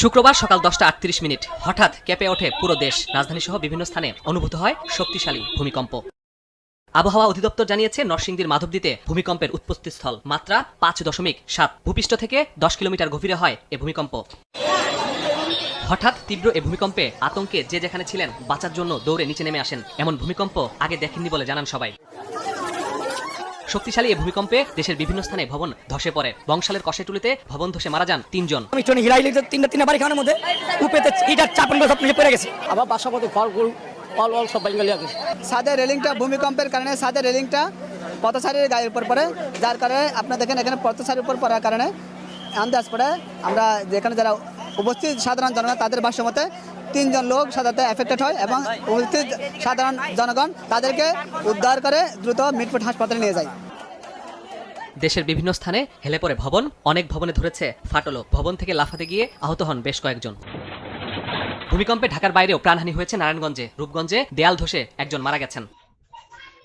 শুক্রবার সকাল দশটা আটত্রিশ মিনিট, হঠাৎ কেঁপে ওঠে পুরো দেশ। রাজধানী সহ বিভিন্ন স্থানে অনুভূত হয় শক্তিশালী ভূমিকম্প। আবহাওয়া অধিদপ্তর জানিয়েছে, নরসিংদীর মাধবদীতে ভূমিকম্পের উৎপত্তিস্থল মাত্রা পাঁচ দশমিক সাত, ভূপৃষ্ঠ থেকে দশ কিলোমিটার গভীরে হয় এ ভূমিকম্প। হঠাৎ তীব্র এ ভূমিকম্পে আতঙ্কে যে যেখানে ছিলেন বাঁচার জন্য দৌড়ে নিচে নেমে আসেন, এমন ভূমিকম্প আগে দেখেননি বলে জানান সবাই। শক্তিশালী এই ভূমিকম্পে দেশের বিভিন্ন স্থানে ভবন ধসে পড়ে। বংশালের কষেটুলিতে ভবন ধসে মারা যান তিনজন। আমি হিরাই তিনটা তিনটা বাড়ি খাওয়ানোর মধ্যে উপেতে ইটার চাপন সব নিচে পড়ে গেছে। আবার বাসা মতো ফল ফল সব গেছে। সাদের রেলিংটা ভূমিকম্পের কারণে সাদের রেলিংটা পথসারির গায়ের উপর পড়ে যার কারণে আপনারা দেখেন এখানে পথসারির উপর পড়ার কারণে আন্দাজ পড়ে। আমরা যেখানে যারা উপস্থিত সাধারণ জনগণ, তাদের ভাষ্য মতে তিনজন লোক সাধারণত এফেক্টেড হয় এবং উপস্থিত সাধারণ জনগণ তাদেরকে উদ্ধার করে দ্রুত মিটফুট হাসপাতালে নিয়ে যায়। দেশের বিভিন্ন স্থানে হেলে পড়ে ভবন, অনেক ভবনে ধরেছে ফাটলো ভবন থেকে লাফাতে গিয়ে আহত হন বেশ কয়েকজন। ভূমিকম্পে ঢাকার বাইরেও প্রাণহানি হয়েছে নারায়ণগঞ্জে। রূপগঞ্জে দেয়াল ধসে একজন মারা গেছেন।